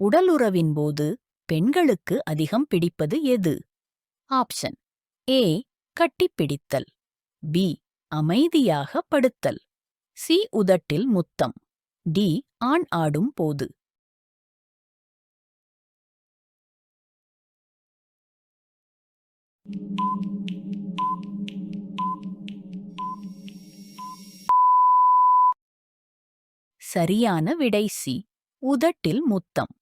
உடலுறவின் போது பெண்களுக்கு அதிகம் பிடிப்பது எது? ஆப்ஷன். ஏ கட்டிப்பிடித்தல். பி அமைதியாக படுத்தல். சி உதட்டில் முத்தம். டி ஆண் ஆடும் போது. சரியான விடை சி உதட்டில் முத்தம்.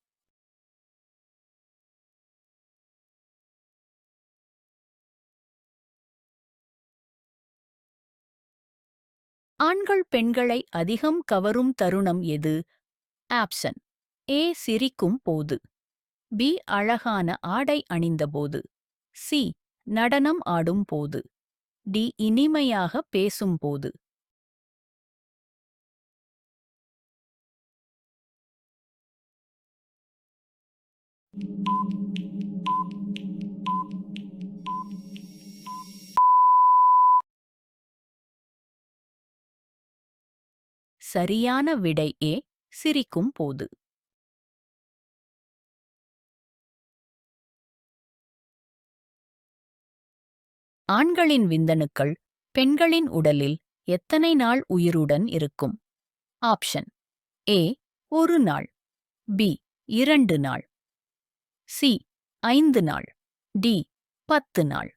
ஆண்கள் பெண்களை அதிகம் கவரும் தருணம் எது? ஆப்ஷன். ஏ. சிரிக்கும் போது. பி. அழகான ஆடை அணிந்தபோது சி. நடனம் ஆடும் போது. டி. இனிமையாக பேசும்போது சரியான விடை ஏ சிரிக்கும் போது. ஆண்களின் விந்தணுக்கள் பெண்களின் உடலில் எத்தனை நாள் உயிருடன் இருக்கும்? ஆப்ஷன். ஏ ஒரு நாள். பி இரண்டு நாள். சி ஐந்து நாள். டி பத்து நாள்.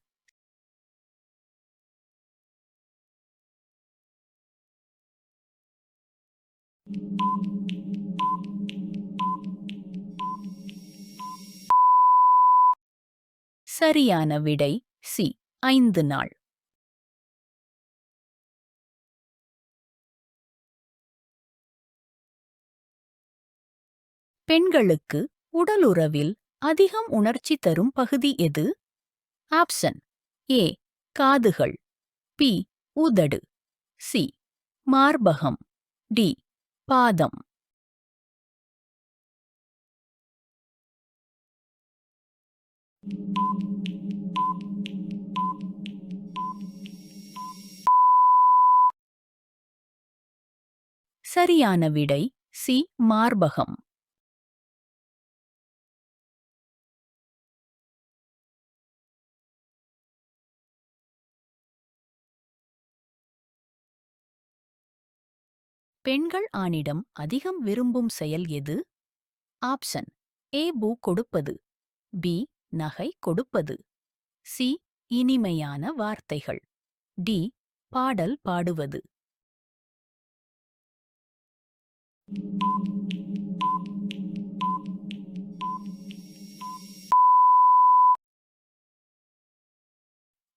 சரியான விடை சி ஐந்து நாள். பெண்களுக்கு உடலுறவில் அதிகம் உணர்ச்சி தரும் பகுதி எது? ஆப்ஷன் ஏ காதுகள். பி உதடு. சி மார்பகம். டி பாதம். சரியான விடை சி மார்பகம். பெண்கள் ஆணிடம் அதிகம் விரும்பும் செயல் எது? ஆப்ஷன் ஏ பூ கொடுப்பது. பி நகை கொடுப்பது. சி இனிமையான வார்த்தைகள். டி பாடல் பாடுவது.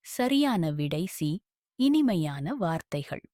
சரியான விடை சி இனிமையான வார்த்தைகள்.